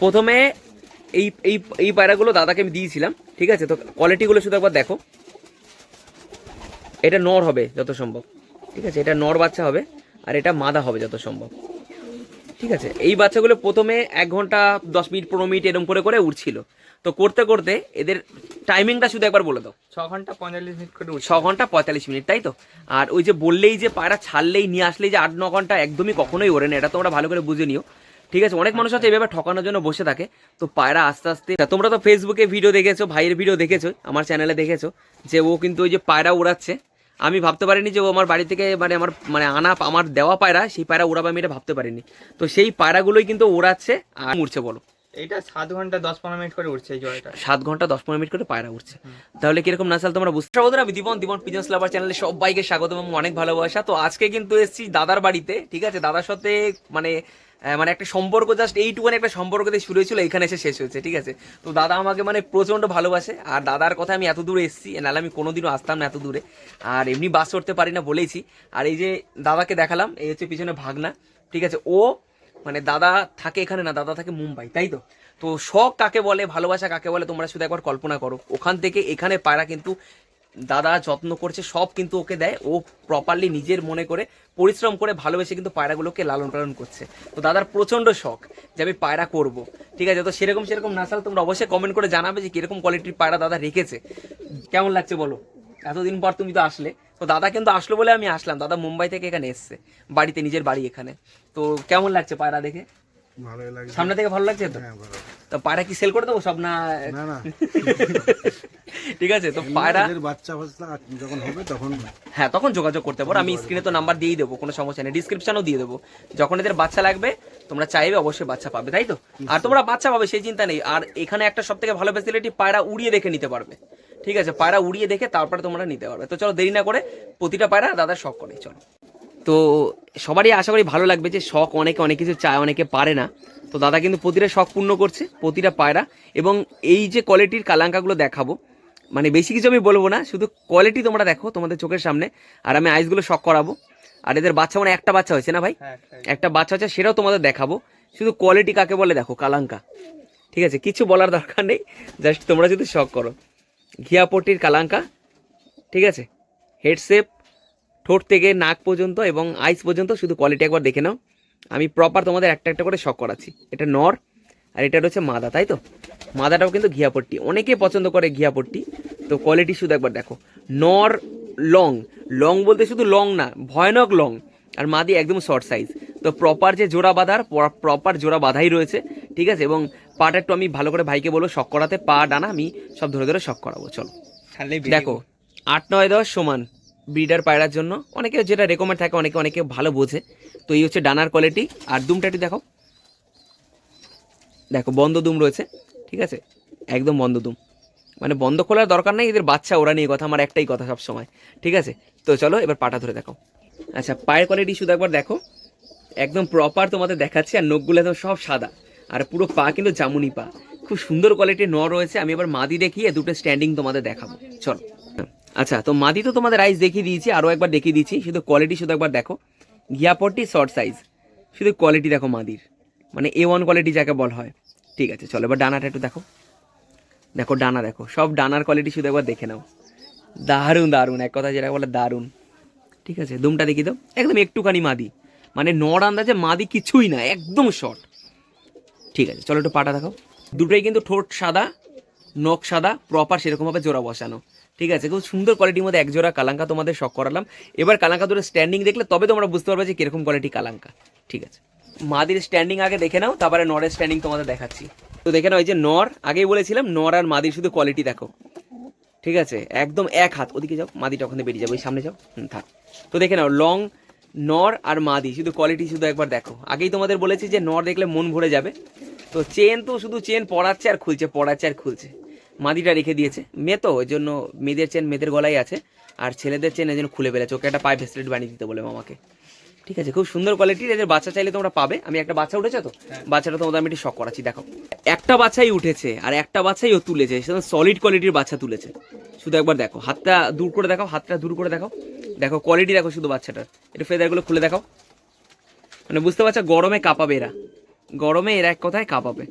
প্রথমে এই এই এই পায়রাগুলো দাদাকে আমি দিয়েছিলাম ঠিক আছে? তো কোয়ালিটিগুলো শুধু একবার দেখো। এটা নর হবে যত সম্ভব ঠিক আছে? এটা নর বাচ্চা হবে আর এটা মাদা হবে যত সম্ভব ঠিক আছে? এই বাচ্চাগুলো প্রথমে এক ঘণ্টা দশ মিনিট পনেরো মিনিট এরকম করে করে উঠছিল তো করতে করতে এদের টাইমিংটা শুধু একবার বলে দাও। ছ ঘণ্টা পঁয়তাল্লিশ মিনিট করে ছ ঘণ্টা পঁয়তাল্লিশ মিনিট তাই তো? আর ওই যে বললেই যে পায়রা ছাড়লেই নিয়ে আসলেই যে আট ন ঘণ্টা একদমই কখনোই ওরে না এটা তোমরা ভালো করে বুঝে নিও। ঠিক আছে অনেক মানুষ আছে এভাবে ঠকানোর জন্য বসে থাকে। তো পায়রা আস্তে আস্তে তোমরা তো ফেসবুকে ভিডিও দেখেছ ভাইয়ের ভিডিও দেখেছ আমার চ্যানেলে দেখেছ যে ও কিন্তু ওই যে পায়রা উড়াচ্ছে। আমি ভাবতে পারিনি যে ও আমার বাড়ি থেকে মানে আমার মানে আনা আমার দেওয়া পায়রা সেই পায়রা উড়াবে আমি এটা ভাবতে পারিনি। তো সেই পায়রাগুলোই কিন্তু ওড়াচ্ছে আর উড়ছে বলো। এইটা সাত ঘণ্টা দশ পনেরো মিনিট করে উঠছে এই জলটা। সাত ঘণ্টা দশ পনেরো মিনিট করে পায়রা উঠছে তাহলে কীরকম নাচাল তোমরা বুঝতে পারব আমি দিবন দিবন পিজন্স লাভার চ্যানেলে সবাইকে স্বাগত এবং অনেক ভালোবাসা। তো আজকে কিন্তু এসেছি দাদার বাড়িতে ঠিক আছে? দাদার সাথে মানে মানে একটা সম্পর্ক জাস্ট এইটুকুনি একটা সম্পর্ক দিয়ে শুরু হয়েছিল, এখানে এসে শেষ হয়েছে, ঠিক আছে? তো দাদা আমাকে মানে প্রচণ্ড ভালোবাসে, আর দাদার কথা আমি এত দূরে এসেছি নাহলে আমি কোনোদিনও আসতাম না এত দূরে, আর এমনি বাস করতে পারি না বলেইছি, আর এই যে দাদাকে দেখালাম, এই হচ্ছে পিছনে ভাগনা, ঠিক আছে? ও মানে দাদা থাকে এখানে না, দাদা থাকে মুম্বাই, তাই তো? তো শখ কাকে বলে, ভালোবাসা কাকে বলে, তোমরা শুধু একবার কল্পনা করো। ওখান থেকে এখানে পায়রা কিন্তু দাদা যত্ন করছে, সব কিন্তু ওকে দেয়। ও প্রপারলি নিজের মনে করে পরিশ্রম করে ভালোবেসে কিন্তু পায়রাগুলোকে লালন পালন করছে। তো দাদার প্রচণ্ড শখ যে আমি পায়রা করব। ঠিক আছে, তো সেরকম সেরকম নাসাল তোমরা অবশ্যই কমেন্ট করে জানাবে যে কীরকম কোয়ালিটির পায়রা দাদা রেখেছে। কেমন লাগছে বলো? এতদিন পর তুমি তো আসলে। তো দাদা কিন্তু আসলো বলে আমি আসলাম। দাদা মুম্বাই থেকে এখানে এসছে, বাড়িতে, নিজের বাড়ি এখানে। তো কেমন লাগছে পায়রা দেখে? ভালোই লাগে সামনে থেকে ভালো লাগছে তো? হ্যাঁ ভালো তো পায়রা কি সেল করে দেবো সব না? না না। ঠিক আছে তো পায়রা এদের বাচ্চা যখন হবে তখন হ্যাঁ তখন যোগাযোগ করতে পারো। আমি স্ক্রিনে তো নাম্বার দিয়েই দেবো কোনো সমস্যা নেই। ডিসক্রিপশনও দিয়ে দেবো। যখন এদের বাচ্চা লাগবে তোমরা চাইবে অবশ্যই বাচ্চা পাবে তাই তো? আর তোমরা বাচ্চা পাবে সেই চিন্তা নেই। আর এখানে একটা সব থেকে ভালো ফেসিলিটি পায়রা উড়িয়ে দেখে নিতে পারবে। ঠিক আছে পায়রা উড়িয়ে দেখে তারপরে তোমরা নিতে পারবে। তো চলো দেরি না করে প্রতিটা পায়রা দাদা শখ করে চলো। তো সবারই আশা করি ভালো লাগবে যে শখ অনেকে অনেক কিছু চায় অনেকে পারে না। তো দাদা কিন্তু প্রতিটা শখ পূর্ণ করছে প্রতিটা পায়রা। এবং এই যে কোয়ালিটির কালাঙ্কাগুলো দেখাবো মানে বেশি কিছু আমি বলব না শুধু কোয়ালিটি তোমরা দেখো তোমাদের চোখের সামনে আর আমি আইসগুলো শখ করাবো। আর এদের বাচ্চা মানে একটা বাচ্চা হয়েছে না ভাই? হ্যাঁ একটা বাচ্চা হচ্ছে সেটাও তোমাদের দেখাবো। শুধু কোয়ালিটি কাকে বলে দেখো কালাঙ্কা। ঠিক আছে কিছু বলার দরকার নেই জাস্ট তোমরা যদি শখ করো। ঘিয়াপট্টির কালাঙ্কা ঠিক আছে? হেড শেপ ঠোঁট থেকে নাক পর্যন্ত এবং আইস পর্যন্ত শুধু কোয়ালিটি একবার দেখে নাও। আমি প্রপার তোমাদের একটা একটা করে শখ করাচ্ছি। এটা নর আর এটা হচ্ছে মাদা তাই তো? মাদাটাও কিন্তু ঘিয়াপট্টি অনেকে পছন্দ করে ঘিয়াপট্টি তো কোয়ালিটি শুধু একবার দেখো। নর লং। লং বলতে শুধু লং না ভয়ানক লং। আর মাদি একদম শর্ট সাইজ তো প্রপার যে জোড়া বাঁধার প্রপার জোড়া বাঁধাই রয়েছে ঠিক আছে? এবং পাটা একটু আমি ভালো করে ভাইকে বলব শখ করাতে পা ডানা আমি সব ধরে ধরে শখ করাবো চলো। দেখো আট নয় দশ সমান। ব্রিডার পায়রার জন্য। অনেকে যেটা রেকমেন্ড থাকে, অনেকে অনেকে ভালো বোঝে। তো এই হচ্ছে ডানার কোয়ালিটি আর দুমটা একটু দেখো দেখো, বন্ধ দুম রয়েছে, ঠিক আছে? একদম বন্ধ দুম। মানে বন্ধ খোলার দরকার নেই, এদের বাচ্চা, ওরা নিয়ে কথা, আমার একটাই কথা সব সময় ঠিক আছে? তো চলো, এবার পাটা ধরে দেখো আচ্ছা পায়ের কোয়ালিটি শুধু একবার দেখো। একদম প্রপার তোমাদের দেখাচ্ছি, আর নখগুলো একদম সব সাদা। আর পুরো পা কিন্তু জামুনি পা। খুব সুন্দর কোয়ালিটির ন রয়েছে, আমি এবার মাদি দেখিয়ে দুটো স্ট্যান্ডিং তোমাদের দেখাবো। চলো। আচ্ছা তো মাদি তো তোমাদের আইস দেখিয়ে দিয়েছি আরও একবার দেখিয়ে দিয়েছি শুধু কোয়ালিটি শুধু একবার দেখো। ঘিয়াপট্টি শর্ট সাইজ শুধু কোয়ালিটি দেখো মাদির। মানে এ ওয়ান কোয়ালিটি যাকে বলা হয়। ঠিক আছে, চলো, এবার ডানাটা একটু দেখো। দেখো ডানা দেখো, সব ডানার কোয়ালিটি শুধু একবার দেখে নাও। দারুণ দারুণ, এক কথা যেটা বলে দারুণ। ঠিক আছে দুমটা দেখি দাও। একদম একটুখানি মাদি। মানে নড় আন্দাজে মাদি কিছুই না, একদম শর্ট ঠিক আছে, চলো একটু পাটা দেখাও। দুটোই কিন্তু ঠোঁট সাদা, নখ সাদা প্রপার সেরকমভাবে জোড়া বসানো। ঠিক আছে, খুব সুন্দর কোয়ালিটির মধ্যে এক জোড়া কালাঙ্কা তোমাদের শখ করালাম। এবার কালাঙ্কা দুটো স্ট্যান্ডিং দেখলে তবে তোমরা বুঝতে পারবে যে কীরকম কোয়ালিটি কালাঙ্কা, ঠিক আছে। মাদির স্ট্যান্ডিং আগে দেখে নাও, তারপরে নরের স্ট্যান্ডিং তোমাদের দেখাচ্ছি। তো দেখে নাও এই যে নর, আগেই বলেছিলাম, নর আর মাদির শুধু কোয়ালিটি দেখো। ঠিক আছে, একদম এক হাত, ওদিকে যাও, মাদিটা ওখানে বেরিয়ে যাব, ওই সামনে যাও, হুম, থাক। তো দেখে নাও লং নর আর মাদি, শুধু কোয়ালিটি শুধু একবার দেখো। আগেই তোমাদের বলেছি যে নর দেখলে মন ভরে যাবে। তো চেন তো শুধু চেন পড়াচ্ছে আর খুলছে, পড়াচ্ছে আর খুলছে। মাদিটা রেখে দিয়েছে। মেয়ে তো ওই জন্য মেয়েদের চেন মেয়েদের গলায় আছে আর ছেলেদের চেন এই জন্য খুলে ফেলেছে। ওকে একটা পায়ে ভেসলেট বানিয়ে দিতে বলে মামাকে ঠিক আছে খুব সুন্দর কোয়ালিটির এদের বাচ্চা চাইলে তোমরা পাবে। আমি একটা বাচ্চা উঠেছে তো বাচ্চাটা তোমাদের আমি একটু শখ করাচ্ছি দেখো। একটা বাচ্চাই উঠেছে আর একটা বাচ্চাই ও তুলেছে সেটা সলিড কোয়ালিটির বাচ্চা তুলেছে। শুধু একবার দেখো হাতটা দূর করে দেখাও হাতটা দূর করে দেখাও। দেখো কোয়ালিটি দেখো শুধু বাচ্চাটার। একটু ফেদারগুলো খুলে দেখাও। মানে বুঝতে পারছ গরমে কাঁপাবে এরা। গরমে এরা এক কথায় কাঁপাবে।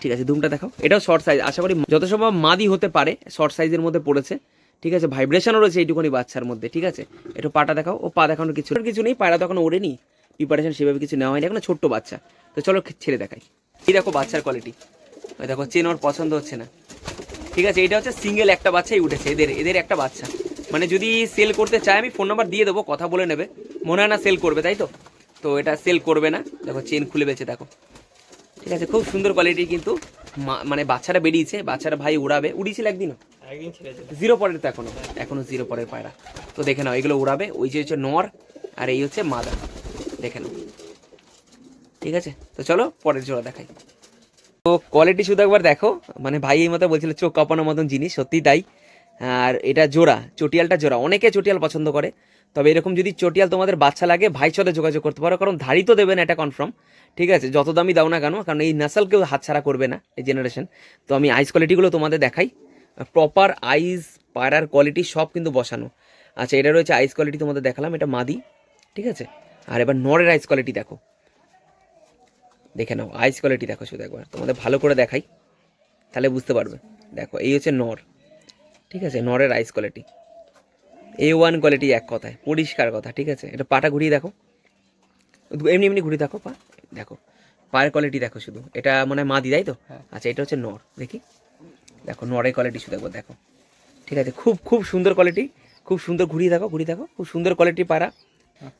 ঠিক আছে দুমটা দেখাও। এটাও শর্ট সাইজ আশা করি যত সম্ভব মাদি হতে পারে শর্ট সাইজের মধ্যে পড়েছে। ঠিক আছে ভাইব্রেশনও রয়েছে এইটুকুনি বাচ্চার মধ্যে, ঠিক আছে। একটু পাটা দেখাও, ও পা দেখানোর কিছু কিছু নেই, পায়রা তখন ওড়েনি। প্রিপারেশন সেভাবে কিছু নেওয়া হয়নি, এখন ছোট্ট বাচ্চা। তো চলো ছেড়ে দেখাই। এই দেখো বাচ্চার কোয়ালিটি ওই দেখো, চেন ওর পছন্দ হচ্ছে না। ঠিক আছে, এটা হচ্ছে সিঙ্গেল একটা বাচ্চাই উঠেছে, এদের এদের একটা বাচ্চা। মানে যদি সেল করতে চায়, আমি ফোন নাম্বার দিয়ে দেবো, কথা বলে নেবে। মনে হয় না সেল করবে, তাই তো? তো এটা সেল করবে না। দেখো চেন খুলে বেছে দেখো। ঠিক আছে খুব সুন্দর কোয়ালিটির কিন্তু মানে বাচ্চারা বেরিয়েছে বাচ্চারা ভাই উড়াবে। উড়িয়েছিল একদিনও? একদিন জিরো পরের তো এখনও। এখনও জিরো পরের পায়রা। তো দেখে নাও এগুলো উড়াবে। ওই যে হচ্ছে নর আর এই হচ্ছে মাদা। দেখে নাও। ঠিক আছে? তো চলো পরের জোড়া দেখাই। তো কোয়ালিটি শুধু একবার দেখো। মানে ভাই এই মতো বলছিল চোখ কাঁপানোর মতন জিনিস সত্যি তাই। আর এটা জোড়া চটিয়ালটা জোড়া। অনেকে চটিয়াল পছন্দ করে। তবে এরকম যদি চটিয়াল তোমাদের বাচ্চা লাগে ভাইয়ের সাথে যোগাযোগ করতে পারো, কারণ ধাড়ি তো দেবে না এটা কনফার্ম ঠিক আছে? যত দামি দাও না কেন, কারণ এই নাসাল কেউ হাতছাড়া করবে না এই জেনারেশন তো আমি আইস কোয়ালিটিগুলো তোমাদের দেখাই। প্রপার আইস পায়রার কোয়ালিটি সব কিন্তু বসানো। আচ্ছা এটা রয়েছে আইস কোয়ালিটি তোমাদের দেখালাম, এটা মাদি, ঠিক আছে? আর এবার নরের আইস কোয়ালিটি দেখো। দেখে নাও আইস কোয়ালিটি দেখো শুধু একবার, তোমাদের ভালো করে দেখাই, তাহলে বুঝতে পারবে। দেখো, এই হচ্ছে নর, ঠিক আছে? নরের ice quality A one quality এক কথায় পরিষ্কার কথা ঠিক আছে? এটা পাটা ঘুরিয়ে দেখো। এমনি এমনি ঘুরিয়ে দেখো পা। দেখো পায়ের কোয়ালিটি দেখো শুধু। এটা মনে হয় মাদি তাই তো? হ্যাঁ। আচ্ছা এটা হচ্ছে নর দেখি। দেখো নরের কোয়ালিটি শুধু একবার দেখো। ঠিক আছে খুব খুব সুন্দর কোয়ালিটি খুব সুন্দর ঘুরিয়ে দেখো ঘুরিয়ে দেখো। খুব সুন্দর কোয়ালিটি পায়রা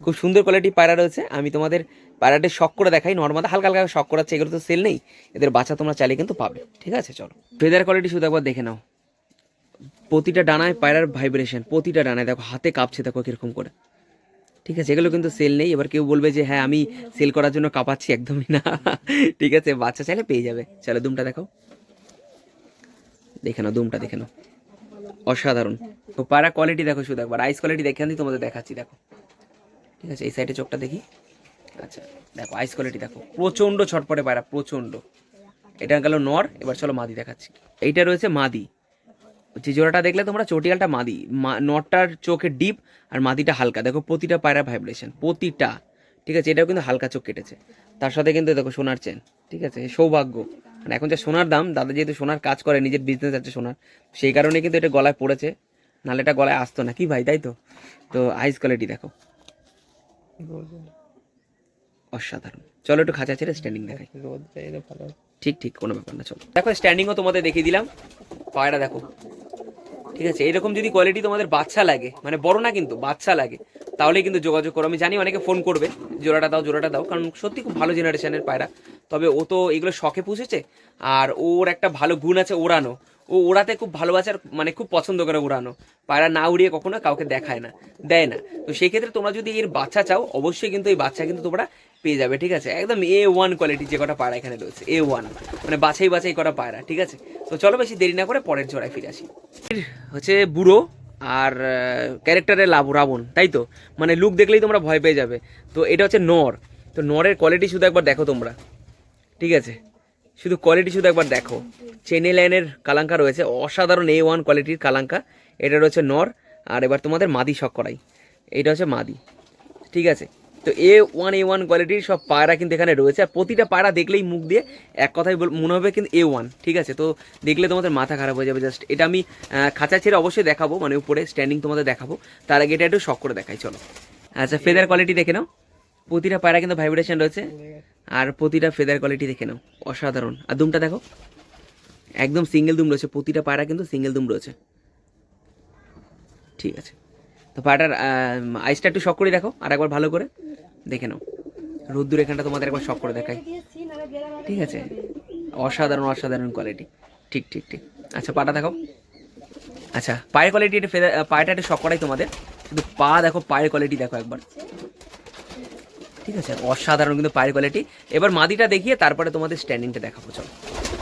খুব সুন্দর কোয়ালিটি পায়রা রয়েছে। আমি তোমাদের পায়রাটি শখ করে দেখাই নর্মাল হালকা হালকা শখ করাচ্ছে এগুলো তো সেল নেই। এদের বাচ্চা তোমরা চালিয়ে কিন্তু পাবে। ঠিক আছে চলো। ফেদার কোয়ালিটি শুধু একবার দেখে নাও। প্রতিটা ডানায় পায়রার ভাইব্রেশন প্রতিটা ডানায় দেখো, হাতে কাঁপছে দেখো কীরকম করে। ঠিক আছে? এগুলো কিন্তু সেল নেই। এবার কেউ বলবে যে হ্যাঁ আমি সেল করার জন্য কাঁপাচ্ছি, একদমই না। ঠিক আছে? বাচ্চা চাইলে পেয়ে যাবে। চলো, দুমটা দেখো দেখে নাও, দুমটা দেখে নাও। অসাধারণ। তো পায়রা কোয়ালিটি দেখো শুধু একবার। আইস কোয়ালিটি দেখে আনছি তোমাদের দেখাচ্ছি, দেখো। ঠিক আছে? এই সাইডে চোখটা দেখি। আচ্ছা দেখো আইস কোয়ালিটি দেখো। প্রচণ্ড ছটপটে পায়রা, প্রচণ্ড। এটা গেল নর, এবার চলো মাদি দেখাচ্ছি। এইটা রয়েছে মাদি। যে জোড়াটা দেখলে তোমরা চটিয়ালটা মাদি নটটার চোখে ডিপ আর মাদিটা হালকা। দেখো প্রতিটা পায়রা ভাইব্রেশন প্রতিটা। ঠিক আছে এটাও কিন্তু হালকা চোখ কেটেছে। তার সাথে কিন্তু দেখো সোনার চেন ঠিক আছে সৌভাগ্য। মানে এখন যে সোনার দাম দাদা যেহেতু সোনার কাজ করে নিজের বিজনেস আছে সোনার সেই কারণে কিন্তু এটা গলায় পড়েছে। নাহলে এটা গলায় আসতো না। কি ভাই তাই তো? তো আইস কোয়ালিটি দেখো। অসাধারণ। চলো একটু খাঁচা ছেড়ে স্ট্যান্ডিং দেখাই। ঠিক ঠিক কোনো ব্যাপার না চলো। দেখো স্ট্যান্ডিংও তোমাদের দেখিয়ে দিলাম। পায়রা দেখো। ঠিক আছে? এরকম যদি কোয়ালিটি তোমাদের বাচ্চা লাগে মানে বড় না কিন্তু, বাচ্চা লাগে তাহলে কিন্তু যোগাযোগ করো। আমি জানি অনেকে ফোন করবে, জোড়াটা দাও জোড়াটা দাও, কারণ সত্যি খুব ভালো জেনারেশনের পায়রা। তবে ও তো এগুলো শখে পুষেছে, আর ওর একটা ভালো গুণ আছে ওড়ানো ও ওড়াতে খুব ভালোবাসে আর মানে খুব পছন্দ করে উড়ানো। পায়রা না উড়িয়ে কখনো কাউকে দেখায় না, দেয় না। তো সেই ক্ষেত্রে তোমরা যদি এর বাচ্চা চাও, অবশ্যই কিন্তু এই বাচ্চা কিন্তু তোমরা পেয়ে যাবে, ঠিক আছে? একদম এ ওয়ান কোয়ালিটি যে কটা পায়রা এখানে রয়েছে এ ওয়ান মানে বাছাই বাছাই করা পায়রা, ঠিক আছে? তো চলো বেশি দেরি না করে পরের জোড়ায় ফিরে আসি। হচ্ছে বুড়ো আর ক্যারেক্টারের লাভ রাবণ, তাই তো? মানে লুক দেখলেই তোমরা ভয় পেয়ে যাবে। তো এটা হচ্ছে নর। তো নরের কোয়ালিটি শুধু একবার দেখো তোমরা, ঠিক আছে? শুধু কোয়ালিটি শুধু একবার দেখো। চেনে লাইনের কালাঙ্কা রয়েছে, অসাধারণ এ ওয়ান কোয়ালিটির কালাঙ্কা। এটা রয়েছে নর, আর এবার তোমাদের মাদি শখ করাই। এটা হচ্ছে মাদি। ঠিক আছে? তো এ ওয়ান এ ওয়ান কোয়ালিটির সব পায়রা কিন্তু এখানে রয়েছে, আর প্রতিটা পায়রা দেখলেই মুখ দিয়ে এক কথাই মনে হবে কিন্তু এ ওয়ান ঠিক আছে? তো দেখলে তোমাদের মাথা খারাপ হয়ে যাবে জাস্ট এটা আমি খাঁচা ছেড়ে অবশ্যই দেখাবো মানে উপরে স্ট্যান্ডিং তোমাদের দেখাবো। তার আগে এটা একটু শখ করে দেখাই, চলো। আচ্ছা ফেদার কোয়ালিটি দেখে নাও। প্রতিটা পায়রা কিন্তু ভাইব্রেশন রয়েছে। আর প্রতিটা ফেদার কোয়ালিটি দেখে নাও। অসাধারণ। আর দুমটা দেখো। একদম সিঙ্গেল দুম রয়েছে। প্রতিটা পায়রা কিন্তু সিঙ্গেল দুম রয়েছে। ঠিক আছে। তো পায়রাটার আইসটা একটু শখ করে দেখো। আর একবার ভালো করে দেখে নাও। রোদ্দুর এখানটা তোমাদের একবার শখ করে দেখাই। ঠিক আছে? অসাধারণ অসাধারণ কোয়ালিটি ঠিক ঠিক ঠিক। আচ্ছা পাটা দেখো আচ্ছা পায়ের কোয়ালিটি এটা পায়েটা একটু শখ করাই তোমাদের। শুধু পা দেখো, পায়ের কোয়ালিটি দেখো একবার। ঠিক আছে, অসাধারণ কিন্তু পায়ের কোয়ালিটি এবার মাদিটা দেখিয়ে তারপরে তোমাদের স্ট্যান্ডিংটা দেখাবো, চলো।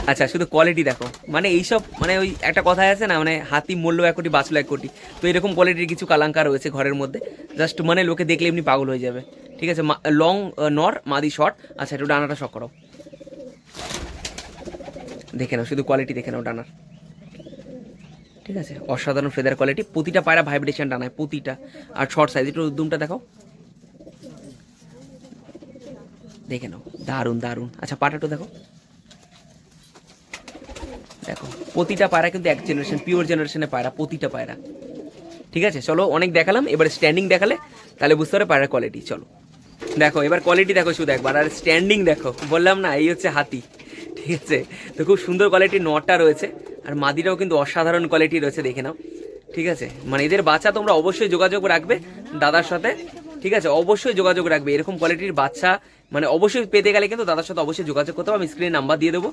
আচ্ছা শুধু কোয়ালিটি দেখো। মানে এইসব মানে ওই একটা কথাই আছে না মানে হাতি, মূল্য এক কোটি বাঁচলো এক কোটি। তো এরকম কোয়ালিটির কিছু কালাঙ্কা রয়েছে ঘরের মধ্যে। জাস্ট মানে লোকে দেখলে এমনি পাগল হয়ে যাবে। ঠিক আছে লং নর মাদি শর্ট আচ্ছা একটু ডানাটা শখ করো। দেখে নাও, শুধু কোয়ালিটি দেখে নাও ডানার। ঠিক আছে, অসাধারণ ফেদার কোয়ালিটি প্রতিটা পায়রা ভাইব্রেশন ডানায়, প্রতিটা। আর শর্ট সাইজ একটু উদ্যমটা দেখাও। দেখে নাও, দারুণ দারুণ। আচ্ছা পাটাটো দেখো। দেখো, প্রতিটা পায়রা কিন্তু এক জেনারেশন পিওর জেনারেশনের পায়রা, প্রতিটা পায়রা। ঠিক আছে? চলো, অনেক দেখালাম, এবার স্ট্যান্ডিং দেখালে, তাহলে বুঝতে পারবে পায়রার কোয়ালিটি চলো। দেখো, এবার কোয়ালিটি দেখো, শুধু একবার, আর স্ট্যান্ডিং দেখো। বললাম না, এই হচ্ছে হাতি। ঠিক আছে? তো খুব সুন্দর কোয়ালিটির নটটা রয়েছে, আর মাদিরাও কিন্তু অসাধারণ কোয়ালিটি রয়েছে, দেখে নাও। ঠিক আছে? মানে এদের বাচ্চা তোমরা অবশ্যই যোগাযোগ রাখবে, দাদার সাথে। ঠিক আছে অবশ্যই যোগাযোগ রাখবে। এরকম কোয়ালিটির বাচ্চা মানে অবশ্যই পেতে গেলে কিন্তু দাদার সাথে অবশ্যই যোগাযোগ করতে হবে। আমি স্ক্রিনে নাম্বার দিয়ে দেবো।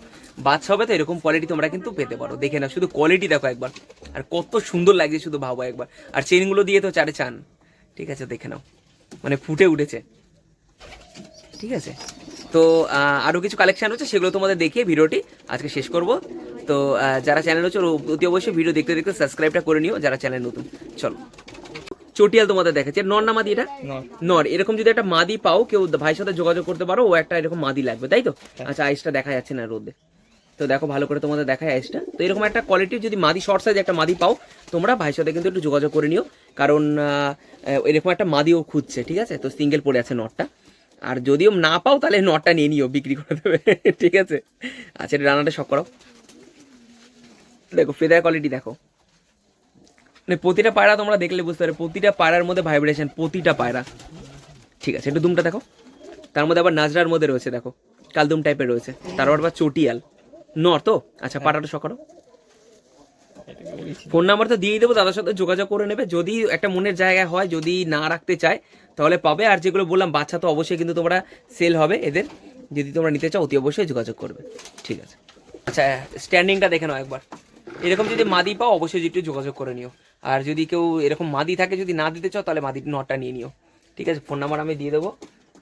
বাচ্চা হবে তো এরকম কোয়ালিটি তোমরা কিন্তু পেতে পারো। দেখে নাও শুধু কোয়ালিটি দেখো একবার। আর কত সুন্দর লাগছে শুধু ভাবো একবার। আর চেনগুলো দিয়ে তো চারে চান। ঠিক আছে দেখে নাও। মানে ফুটে উঠেছে। ঠিক আছে? তো আহ, আরও কিছু কালেকশন হচ্ছে সেগুলো তোমাদের দেখিয়ে ভিডিওটি আজকে শেষ করব। তো যারা চ্যানেল হচ্ছে অতি অবশ্যই ভিডিও দেখতে দেখতে সাবস্ক্রাইবটা করে নিও যারা চ্যানেল নতুন। চলো। চটিয়াল তোমাদের দেখাচ্ছে। নর না মাদি এটা? নর। এরকম যদি একটা মাদি পাও কেউ ভাইয়ের সাথে যোগাযোগ করতে পারো ও একটা এরকম মাদি লাগবে তাই তো? আচ্ছা আইসটা দেখা যাচ্ছে না রোদে। তো দেখো ভালো করে তোমাদের দেখায় আইসটা তো এরকম একটা কোয়ালিটির যদি মাদি শর্ট সাইজ একটা মাদি পাও তোমরা ভাইয়ের সাথে কিন্তু একটু যোগাযোগ করে নিও। কারণ এরকম একটা মাদিও খুঁজছে ঠিক আছে? তো সিঙ্গেল পড়ে আছে নটটা আর যদিও না পাও তাহলে নটটা নিয়ে নিও বিক্রি করে দেবে ঠিক আছে? আচ্ছা এটা রান্নাটা শখ করো দেখো ফেদার কোয়ালিটি দেখো। মানে প্রতিটা পায়রা তোমরা দেখলে বুঝতে পারবে প্রতিটা পায়রার মধ্যে ভাইব্রেশন প্রতিটা পায়রা। ঠিক আছে একটু দুমটা দেখো। তার মধ্যে আবার নাজরার মধ্যে রয়েছে দেখো। কালদুম টাইপের রয়েছে। তারপর আবার চটিয়াল। নর তো? আচ্ছা পাটাটা সকারো ফোন নাম্বার তো দিয়েই দেবো দাদার সাথে যোগাযোগ করে নেবে। যদি একটা মনের জায়গায় হয় যদি না রাখতে চায় তাহলে পাবে। আর যেগুলো বললাম বাচ্চা তো অবশ্যই কিন্তু তোমরা সেল হবে এদের। যদি তোমরা নিতে চাও অতি অবশ্যই যোগাযোগ করবে। ঠিক আছে। আচ্ছা স্ট্যান্ডিংটা দেখে নাও একবার। এরকম যদি মাদি পাও, অবশ্যই একটু যোগাযোগ করে নিও। আর যদি কেউ এরকম মাদি থাকে, যদি না দিতে চাও, তাহলে মাদি নটটা নিয়ে নিও। ঠিক আছে ফোন নাম্বার আমি দিয়ে দেবো।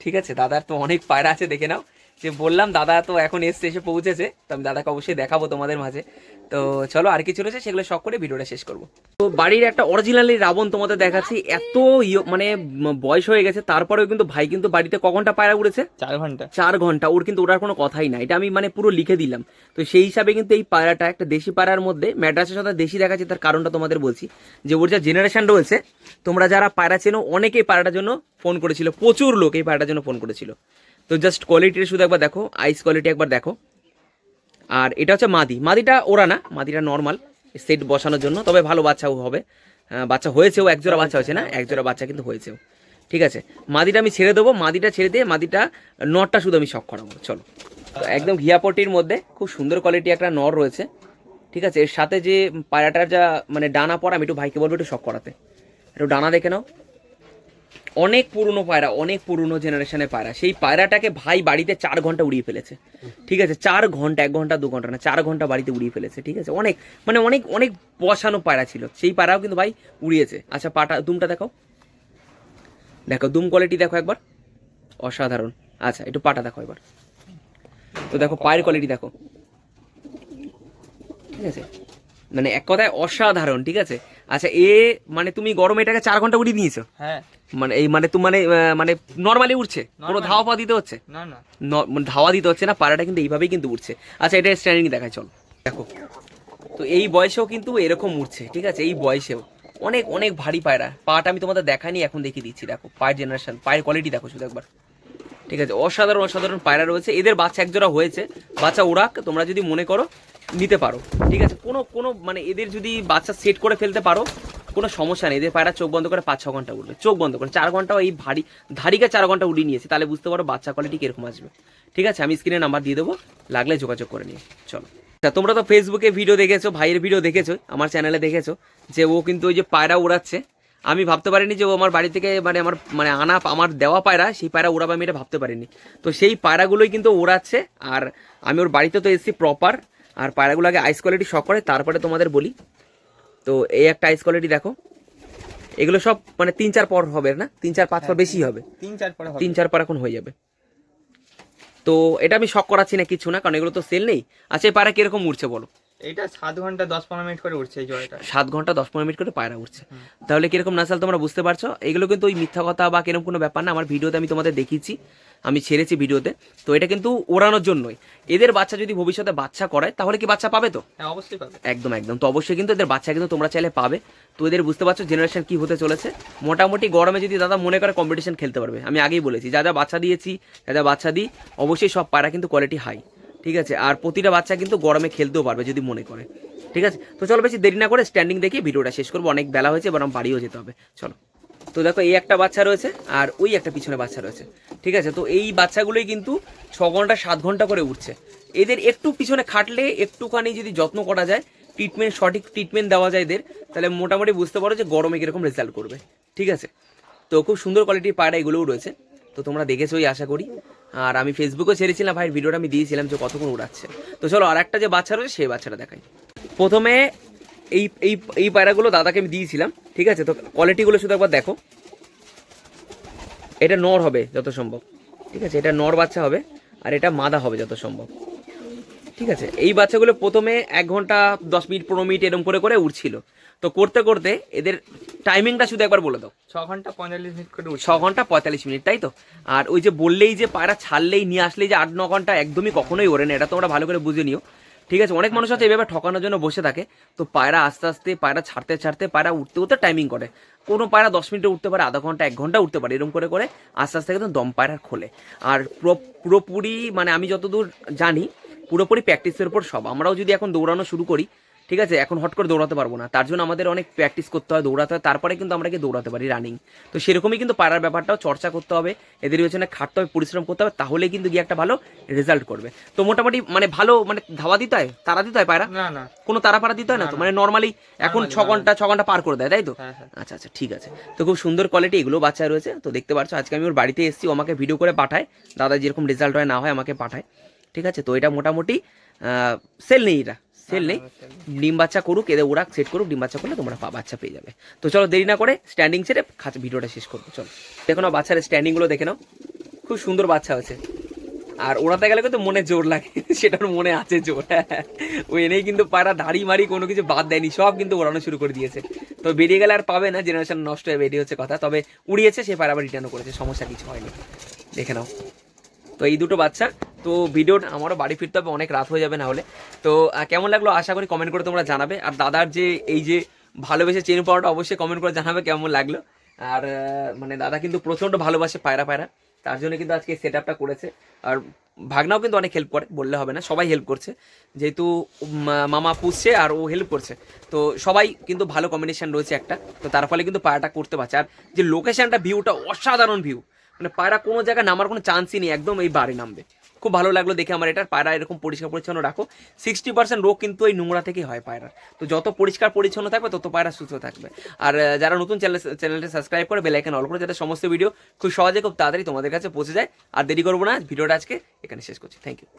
ঠিক আছে, দাদার তো অনেক পায়রা আছে, দেখে নাও। যে বললাম দাদা তো এখন এসছে এসে পৌঁছেছে। তো আমি দাদাকে অবশ্যই দেখাবো তোমাদের মাঝে। তো চলো আর কিছু রয়েছে সেগুলো সব করে ভিডিওটা শেষ করব। তো বাড়ির একটা অরিজিনালি রাবণ তোমাদের দেখাচ্ছি। এত ইয়ে- মানে বয়স হয়ে গেছে তারপরেও কিন্তু ভাই কিন্তু বাড়িতে কখনটা পায়রা উড়েছে? চার ঘণ্টা। চার ঘণ্টা ওর কিন্তু ওটার কোনো কথাই না এটা আমি মানে পুরো লিখে দিলাম। তো সেই হিসাবে কিন্তু এই পায়রাটা একটা দেশি পায়রার মধ্যে ম্যাড্রাসের সাথে দেশি দেখাচ্ছে তার কারণটা তোমাদের বলছি। যে ওর যা জেনারেশন রয়েছে তোমরা যারা পায়রা চেনো অনেকেই পায়রাটার জন্য ফোন করেছিল। প্রচুর লোক এই পায়রাটার জন্য ফোন করেছিল। তো জাস্ট কোয়ালিটিটা শুধু একবার দেখো আইস কোয়ালিটি একবার দেখো। আর এটা হচ্ছে মাদি। মাদিটা ওরা না, মাদিটা নর্মাল সেট বসানোর জন্য, তবে ভালো বাচ্চাও হবে। বাচ্চা হয়েছেও, একজোড়া বাচ্চা হয়েছে না, একজোড়া বাচ্চা কিন্তু হয়েছেও। ঠিক আছে? মাদিটা আমি ছেড়ে দেবো, মাদিটা ছেড়ে দিয়ে মাদিটা নরটা শুধু আমি শখ করাবো, চলো। একদম ঘিয়াপটির মধ্যে, খুব সুন্দর কোয়ালিটি একটা নর রয়েছে। ঠিক আছে? এর সাথে যে পায়রাটার যা মানে ডানা পড়া, আমি একটু ভাইকে বলব একটু শখ করাতে। একটু ডানা দেখে নাও। অনেক পুরনো পায়রা, অনেক পুরনো জেনারেশনের পায়রা। সেই পায়রাটাকে ভাই বাড়িতে চার ঘণ্টা উড়িয়ে ফেলেছে। ঠিক আছে? চার ঘণ্টা, এক ঘণ্টা, দু ঘণ্টা না, চার ঘণ্টা বাড়িতে উড়িয়ে ফেলেছে, ঠিক আছে? অনেক মানে অনেক অনেক বসানো পায়রা ছিল। সেই পায়রাও কিন্তু ভাই উড়িয়েছে। আচ্ছা পাটা, দুমটা দেখো দেখো, দুম কোয়ালিটি দেখো একবার। অসাধারণ। আচ্ছা একটু পাটা দেখো একবার। তো দেখো, পায়ের কোয়ালিটি দেখো। ঠিক আছে? মানে এক কথায় অসাধারণ ঠিক আছে? আচ্ছা এ মানে তুমি গরমে এটাকে চার ঘণ্টা উড়িয়ে দিয়েছ হ্যাঁ। মানে এই মানে তুমি মানে মানে নর্মালি উঠছে? কোনো ধাওয়া পা দিতে হচ্ছে? না না। মানে ধাওয়া দিতে হচ্ছে না পায়রাটা কিন্তু এইভাবেই কিন্তু উঠছে। আচ্ছা এটা স্ট্যান্ডিং দেখায় চল। দেখো। তো এই বয়সেও কিন্তু এরকম উঠছে ঠিক আছে? এই বয়সেও। অনেক অনেক ভারী পায়রা। পাটা আমি তোমাদের দেখাইনি এখন দেখিয়ে দিচ্ছি দেখো। পায়ের জেনারেশন পায়ের কোয়ালিটি দেখো শুধু একবার। ঠিক আছে? অসাধারণ অসাধারণ পায়রা রয়েছে। এদের বাচ্চা একজোড়া হয়েছে। বাচ্চা ওরাক তোমরা যদি মনে করো নিতে পারো, ঠিক আছে? কোনো কোনো মানে এদের যদি বাচ্চা সেট করে ফেলতে পারো, কোনো সমস্যা নেই। এদের পায়রা চোখ বন্ধ করে পাঁচ ছ ঘণ্টা উঠবে চোখ বন্ধ করে। চার ঘন্টাও এই ভারী ধারিকে চার ঘণ্টা উড়িয়ে নিয়েছে। তাহলে বুঝতে পারো বাচ্চা কোয়ালিটি কীরকম আসবে। ঠিক আছে? আমি স্ক্রিনে নাম্বার দিয়ে দেবো। লাগলে যোগাযোগ করে নিও। চলো। আচ্ছা তোমরা তো ফেসবুকে ভিডিও দেখেছ, ভাইয়ের ভিডিও দেখেছ, আমার চ্যানেলে দেখেছ, যে ও কিন্তু ওই যে পায়রা উড়াচ্ছে। আমি ভাবতে পারিনি যে ও আমার বাড়ি থেকে মানে আমার মানে আনা, আমার দেওয়া পায়রা, সেই পায়রা উড়াবে, আমি এটা ভাবতে পারিনি। তো সেই পায়রাগুলোই কিন্তু ওড়াচ্ছে আর আমি ওর বাড়িতে তো এসেছি প্রপার আর পায়রাগুলো আগে আইস কোয়ালিটি শখ করে তারপরে তোমাদের বলি। তো এই একটা আইস কোয়ালিটি দেখো। এগুলো সব মানে তিন চার পর হবে না? তিন চার পাঁচ পর বেশি হবে। তিন চার পর তিন চার পর এখন হয়ে যাবে। তো এটা আমি শখ করাচ্ছি না কিছু না কারণ এগুলো তো সেল নেই। আচ্ছা এই পায়রা কীরকম উঠছে বলো? এইটা সাত ঘণ্টা দশ পনেরো মিনিট করে উঠছে এই জলটা। সাত ঘণ্টা দশ পনেরো মিনিট করে পায়রা উঠছে। তাহলে কীরকম নাসাল তোমরা বুঝতে পারছ? এগুলো কিন্তু ওই মিথ্যা কথা বা কীরকম কোনো ব্যাপার না আমার ভিডিওতে আমি তোমাদের দেখিয়েছি আমি ছেড়েছি ভিডিওতে। তো এটা কিন্তু ওড়ানোর জন্যই। এদের বাচ্চা যদি ভবিষ্যতে বাচ্চা করায় তাহলে কি বাচ্চা পাবে তো? হ্যাঁ অবশ্যই পাবে। একদম একদম। তো অবশ্যই কিন্তু এদের বাচ্চা কিন্তু তোমরা চাইলে পাবে। তো এদের বুঝতে পারছ জেনারেশন কি হতে চলেছে? মোটামুটি গরমে যদি দাদা মনে করে কম্পিটিশন খেলতে পারবে আমি আগেই বলেছি যা যা বাচ্চা দিয়েছি যা যা বাচ্চা দিই অবশ্যই সব পায়রা কিন্তু কোয়ালিটি হাই ঠিক আছে? আর প্রতিটা বাচ্চা কিন্তু গরমে খেলতেও পারবে যদি মনে করে। ঠিক আছে? তো চলো বেশি দেরি না করে স্ট্যান্ডিং দেখে ভিডিওটা শেষ করব। অনেক বেলা হয়েছে এবার আমার বাড়িও যেতে হবে। চলো। তো দেখো, এই একটা বাচ্চা রয়েছে আর ওই একটা পিছনে বাচ্চা রয়েছে। ঠিক আছে? তো এই বাচ্চাগুলোই কিন্তু ছ ঘণ্টা, সাত ঘণ্টা করে উঠছে। এদের একটু পিছনে খাটলে একটুখানি যদি যত্ন করা যায় ট্রিটমেন্ট সঠিক ট্রিটমেন্ট দেওয়া যায় এদের, তাহলে মোটামুটি বুঝতে পারো যে গরমে কীরকম রেজাল্ট করবে। ঠিক আছে? তো খুব সুন্দর কোয়ালিটির পায়রা এগুলোও রয়েছে। তো তোমরা দেখেছোই, আশা করি। আর আমি ফেসবুকেও ছেড়েছিলাম ভাইয়ের ভিডিওটা আমি দিয়েছিলাম যে কতক্ষণ উড়াচ্ছে। তো চলো আর একটা যে বাচ্চা রয়েছে, সেই বাচ্চাটা দেখাই। প্রথমে এই এই এই পায়রাগুলো দাদাকে আমি দিয়েছিলাম, ঠিক আছে? তো কোয়ালিটিগুলো শুধু একবার দেখো। এটা নর হবে, যত সম্ভব, ঠিক আছে? এটা নর বাচ্চা হবে, আর এটা মাদা হবে, যত সম্ভব। ঠিক আছে? এই বাচ্চাগুলো প্রথমে এক ঘণ্টা দশ মিনিট পনেরো মিনিট এরকম করে করে উঠছিল তো করতে করতে এদের টাইমিংটা শুধু একবার বলে দাও। ছ ঘণ্টা পঁয়তাল্লিশ মিনিট করে ছ ঘণ্টা পঁয়তাল্লিশ মিনিট তাই তো? আর ওই যে বললেই যে পায়রা ছাড়লেই নিয়ে আসলেই যে আট ন ঘণ্টা একদমই কখনোই ওরে না এটা তোমরা ভালো করে বুঝে নিও। ঠিক আছে? অনেক মানুষ আছে এভাবে ঠকানোর জন্য বসে থাকে। তো পায়রা আস্তে আস্তে পায়রা ছাড়তে ছাড়তে পায়রা উঠতে উঠতে টাইমিং করে। কোনো পায়রা দশ মিনিটে উঠতে পারে আধা ঘণ্টা এক ঘণ্টা উঠতে পারে এরকম করে করে আস্তে আস্তে একদম দম পায়রা খোলে। আর পুরো- পুরোপুরি মানে আমি যতদূর জানি পুরোপুরি প্র্যাকটিসের উপর সব। আমরাও যদি এখন দৌড়ানো শুরু করি ঠিক আছে এখন হট করে দৌড়াতে পারব না। তার জন্য আমাদের অনেক প্র্যাকটিস করতে হয় দৌড়াতে হয় তারপরে কিন্তু আমরা কি দৌড়াতে পারি রানিং তো সেরকমই কিন্তু পাড়ার ব্যাপারটাও চর্চা করতে হবে এদের পেছনে খাটতে হবে পরিশ্রম করতে হবে তাহলে কিন্তু গিয়ে একটা ভালো রেজাল্ট করবে। তো মোটামুটি মানে ভালো মানে ধাওয়া দিতে হয়? তারা দিতে হয় পায়রা না না। কোনো তারা পাড়া দিতে হয় না তো? মানে নর্মালি এখন ছ ঘণ্টা ছ ঘণ্টা পার করে দেয় তাই তো? হ্যাঁ হ্যাঁ। আচ্ছা আচ্ছা ঠিক আছে। তো খুব সুন্দর কোয়ালিটি এগুলো বাচ্চা রয়েছে। তো দেখতে পাচ্ছ আজকে আমি ওর বাড়িতে এসেছি আমাকে ভিডিও করে পাঠায়। দাদা যেরকম রেজাল্ট হয় না হয় আমাকে পাঠায়। ঠিক আছে? তো এটা মোটামুটি সেল নেই এটা। সেল নেই। ডিম বাচ্চা করুক এদের ওরা সেট করুক ডিম বাচ্চা করলে তোমরা বাচ্চা পেয়ে যাবে। তো চলো দেরি না করে স্ট্যান্ডিং ছেড়ে খাচ্ছে ভিডিওটা শেষ করব চলো। দেখো না বাচ্চার স্ট্যান্ডিংগুলো দেখে নাও। খুব সুন্দর বাচ্চা আছে আর ওড়াতে গেলে কিন্তু মনে জোর লাগে। সেটার মনে আছে জোর। ও এনেই কিন্তু পায়রা দাড়ি মারি কোনো কিছু বাদ দেয়নি সব কিন্তু ওড়ানো শুরু করে দিয়েছে। তো বেরিয়ে গেলে আর পাবে না জেনারেশন নষ্ট হয়ে বেরিয়ে হচ্ছে কথা। তবে উড়িয়েছে সে পায়রা আবার রিটার্নও করেছে সমস্যা কিছু হয়নি। দেখে নাও। তো এই দুটো বাচ্চা, তো ভিডিওটা আমারও বাড়ি ফিরতে হবে, অনেক রাত হয়ে যাবে না হলে। তো কেমন লাগল? আশা করি কমেন্ট করে তোমরা জানাবে। আর দাদার যে এই যে ভালোবেসে চেন পাওয়াটা অবশ্যই কমেন্ট করে জানাবে কেমন লাগল। আর মানে দাদা কিন্তু প্রচণ্ড ভালোবাসে পায়রা পায়রা, তার জন্য কিন্তু আজকে সেট আপটা করেছে। আর ভাগনাও কিন্তু অনেক হেল্প করে, বললে হবে না, সবাই হেল্প করছে। যেহেতু মামা পুষছে আর ও হেল্প করছে। তো সবাই কিন্তু ভালো কম্বিনেশন রয়েছে একটা, তো তার ফলে কিন্তু পায়রাটা করতে পারছে। আর যে লোকেশনটা ভিউটা অসাধারণ ভিউ মানে পায়রা কোনো জায়গায় নামার কোনো চান্সই নেই, একদম এই বারে নামবে। খুব ভালো লাগল দেখে আমার এটার পায়রা এরকম পরিষ্কার পরিচ্ছন্ন রাখো। সিক্সটি পার্সেন্ট রোগ কিন্তু এই নোংরা থেকেই হয় পায়রার। তো যত পরিষ্কার পরিচ্ছন্ন থাকবে, তত পায়রা সুস্থ থাকবে। আর যারা নতুন চ্যানেল চ্যানেলটা সাবস্ক্রাইব করে বেলাইকেন অল করে যাতে সমস্ত ভিডিও খুব সহজে খুব তাড়াতাড়ি তোমাদের কাছে পৌঁছে যায়। আর দেরি করব না, ভিডিওটা আজকে এখানে শেষ করছি। Thank you